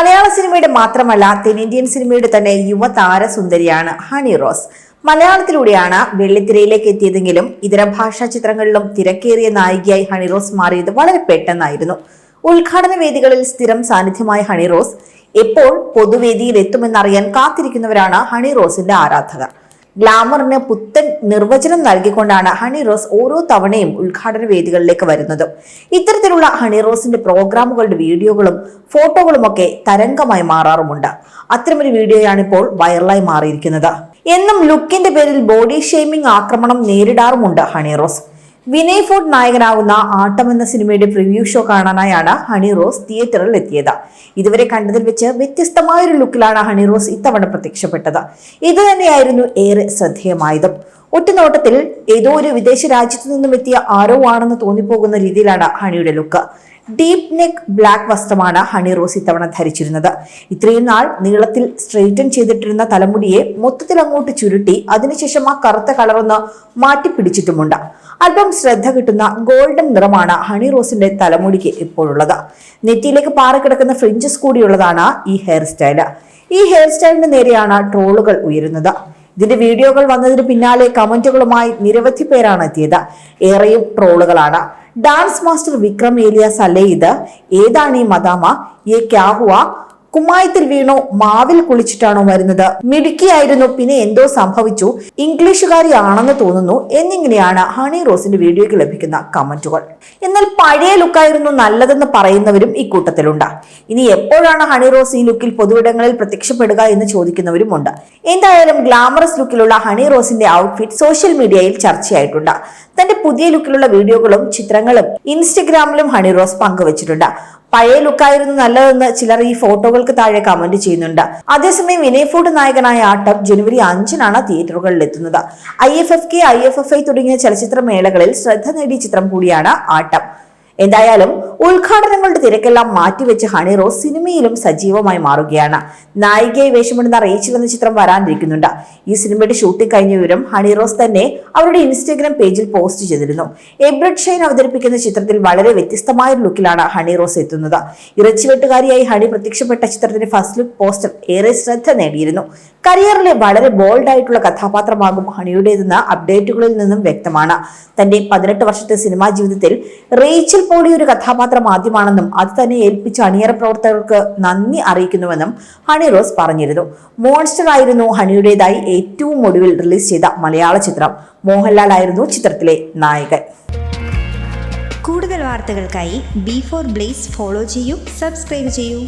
മലയാള സിനിമയുടെ മാത്രമല്ല തെന്നിന്ത്യൻ സിനിമയുടെ തന്നെ യുവതാര സുന്ദരിയാണ് ഹണി റോസ്. മലയാളത്തിലൂടെയാണ് വെള്ളിത്തിരയിലേക്ക് എത്തിയതെങ്കിലും ഇതര ഭാഷാ ചിത്രങ്ങളിലും തിരക്കേറിയ നായികയായി ഹണി റോസ് മാറിയത് വളരെ പെട്ടെന്നായിരുന്നു. ഉദ്ഘാടന വേദികളിൽ സ്ഥിരം സാന്നിധ്യമായ ഹണി റോസ് എപ്പോൾ പൊതുവേദിയിൽ എത്തുമെന്നറിയാൻ കാത്തിരിക്കുന്നവരാണ് ഹണി റോസിന്റെ ആരാധകർ. ഗ്ലാമറിന് പുത്തൻ നിർവചനം നൽകിക്കൊണ്ടാണ് ഹണി റോസ് ഓരോ തവണയും ഉദ്ഘാടന വേദികളിലേക്ക് വരുന്നത്. ഇത്തരത്തിലുള്ള ഹണി റോസിന്റെ പ്രോഗ്രാമുകളുടെ വീഡിയോകളും ഫോട്ടോകളും ഒക്കെ തരംഗമായി മാറാറുമുണ്ട്. അത്തരമൊരു വീഡിയോയാണ് ഇപ്പോൾ വൈറലായി മാറിയിരിക്കുന്നത്. എന്നും ലുക്കിന്റെ പേരിൽ ബോഡി ഷെയ്മിംഗ് ആക്രമണം നേരിടാറുമുണ്ട് ഹണി റോസ്. വിനയ് ഫോർട്ട് നായകനാകുന്ന ആട്ടം എന്ന സിനിമയുടെ പ്രിവ്യൂ ഷോ കാണാനായാണ് ഹണി റോസ് തിയേറ്ററിൽ എത്തിയത്. ഇതുവരെ കണ്ടതിൽ വെച്ച് വ്യത്യസ്തമായ ഒരു ലുക്കിലാണ് ഹണി റോസ് ഇത്തവണ പ്രത്യക്ഷപ്പെട്ടത്. ഇത് തന്നെയായിരുന്നു ഏറെ ശ്രദ്ധേയമായതും. ഒറ്റനോട്ടത്തിൽ ഏതോ ഒരു വിദേശ രാജ്യത്തു നിന്നും എത്തിയ ആരോ ആണെന്ന് തോന്നിപ്പോകുന്ന രീതിയിലാണ് ഹണിയുടെ ലുക്ക്. ഡീപ് നെക്ക് ബ്ലാക്ക് വസ്ത്രമാണ് ഹണി റോസ് ഇത്തവണ ധരിച്ചിരുന്നത്. ഇത്രയും നാൾ നീളത്തിൽ സ്ട്രെയിറ്റൻ ചെയ്തിട്ടിരുന്ന തലമുടിയെ മൊത്തത്തിൽ അങ്ങോട്ട് ചുരുട്ടി അതിനുശേഷം ആ കറുത്ത കളറൊന്ന് മാറ്റിപ്പിടിച്ചിട്ടുമുണ്ട്. അല്പം ശ്രദ്ധ കിട്ടുന്ന ഗോൾഡൻ നിറമാണ് ഹണി റോസിന്റെ തലമുടിക്ക് ഇപ്പോഴുള്ളത്. നെറ്റിയിലേക്ക് പാറിക്കിടക്കുന്ന ഫ്രിഞ്ചസ് കൂടിയുള്ളതാണ് ഈ ഹെയർ സ്റ്റൈൽ ഈ ഹെയർ സ്റ്റൈലിന് നേരെയാണ് ട്രോളുകൾ ഉയരുന്നത്. ഇതിന്റെ വീഡിയോകൾ വന്നതിന് പിന്നാലെ കമന്റുകളുമായി നിരവധി പേരാണ് എത്തിയത്. ഏറെയും ട്രോളുകളാണ്. ഡാൻസ് മാസ്റ്റർ വിക്രം ഏലിയാസ് അല്ലേ ഇത്? ഏതാണ് ഈ മദാമ? ഈ ക്യാഹുവ? കുമ്മായത്തിൽ വീണോ മാവിൽ കുളിച്ചിട്ടാണോ വരുന്നത് മിടുക്കിയായിരുന്നു പിന്നെ എന്തോ സംഭവിച്ചു. ഇംഗ്ലീഷുകാരി ആണെന്ന് തോന്നുന്നു. എന്നിങ്ങനെയാണ് ഹണി റോസിന്റെ വീഡിയോയ്ക്ക് ലഭിക്കുന്ന കമന്റുകൾ. എന്നാൽ പഴയ ലുക്കായിരുന്നു നല്ലതെന്ന് പറയുന്നവരും ഇക്കൂട്ടത്തിലുണ്ട് ഇനി എപ്പോഴാണ് ഹണി റോസ് ഈ ലുക്കിൽ പൊതുവിടങ്ങളിൽ പ്രത്യക്ഷപ്പെടുക എന്ന് ചോദിക്കുന്നവരും ഉണ്ട് എന്തായാലും ഗ്ലാമറസ് ലുക്കിലുള്ള ഹണി റോസിന്റെ ഔട്ട്ഫിറ്റ് സോഷ്യൽ മീഡിയയിൽ ചർച്ചയായിട്ടുണ്ട്. തന്റെ പുതിയ ലുക്കിലുള്ള വീഡിയോകളും ചിത്രങ്ങളും ഇൻസ്റ്റഗ്രാമിലും ഹണി റോസ് പങ്കുവച്ചിട്ടുണ്ട്. പഴയ ലുക്കായിരുന്നു നല്ലതെന്ന് ചിലർ ഈ ഫോട്ടോകൾക്ക് താഴെ കമന്റ് ചെയ്യുന്നുണ്ട്. അതേസമയം വിനയ് ഫോർട്ട് നായകനായ ആട്ടം ജനുവരി അഞ്ചിനാണ് തിയേറ്ററുകളിൽ എത്തുന്നത്. I F F K I F F I തുടങ്ങിയ ചലച്ചിത്ര മേളകളിൽ ശ്രദ്ധ നേടിയ ചിത്രം കൂടിയാണ് ആട്ടം എന്തായാലും ഉദ്ഘാടനങ്ങളുടെ തിരക്കെല്ലാം മാറ്റിവെച്ച് ഹണി റോസ് സിനിമയിലും സജീവമായി മാറുകയാണ്. നായികയെ വേഷമിടുന്ന റേച്ചൽ എന്ന ചിത്രം വരാനിരിക്കുന്നുണ്ട്. ഈ സിനിമയുടെ ഷൂട്ടിംഗ് കഴിഞ്ഞ വിവരം ഹണി റോസ് തന്നെ അവരുടെ ഇൻസ്റ്റഗ്രാം പേജിൽ പോസ്റ്റ് ചെയ്തിരുന്നു. എബ്രഡ് ഷൈൻ അവതരിപ്പിക്കുന്ന ചിത്രത്തിൽ വളരെ വ്യത്യസ്തമായ ഒരു ലുക്കിലാണ് ഹണി റോസ് എത്തുന്നത്. ഇറച്ചിവെട്ടുകാരിയായി ഹണി പ്രത്യക്ഷപ്പെട്ട ചിത്രത്തിന്റെ ഫസ്റ്റ് ലുക്ക് പോസ്റ്റർ ഏറെ ശ്രദ്ധ നേടിയിരുന്നു. കരിയറിലെ വളരെ ബോൾഡ് ആയിട്ടുള്ള കഥാപാത്രമാകും ഹണിയുടേതെന്ന് അപ്ഡേറ്റുകളിൽ നിന്നും വ്യക്തമാണ്. തന്റെ പതിനെട്ട് വർഷത്തെ സിനിമാ ജീവിതത്തിൽ റേച്ചൽ പോളി ഒരു കഥാപാത്രം ആദ്യമാണെന്നും അത് തന്നെ ഏൽപ്പിച്ച അണിയറ പ്രവർത്തകർക്ക് നന്ദി അറിയിക്കുന്നുവെന്നും ഹണി റോസ് പറഞ്ഞിരുന്നു. മോൺസ്റ്റർ ആയിരുന്നു ഹണിയുടേതായി ഏറ്റവും ഒടുവിൽ റിലീസ് ചെയ്ത മലയാള ചിത്രം. മോഹൻലാൽ ആയിരുന്നു ചിത്രത്തിലെ നായകൻ. കൂടുതൽ വാർത്തകൾക്കായി ബി ഫോർ ബ്ലേസ് ഫോളോ ചെയ്യൂ സബ്സ്ക്രൈബ് ചെയ്യൂ.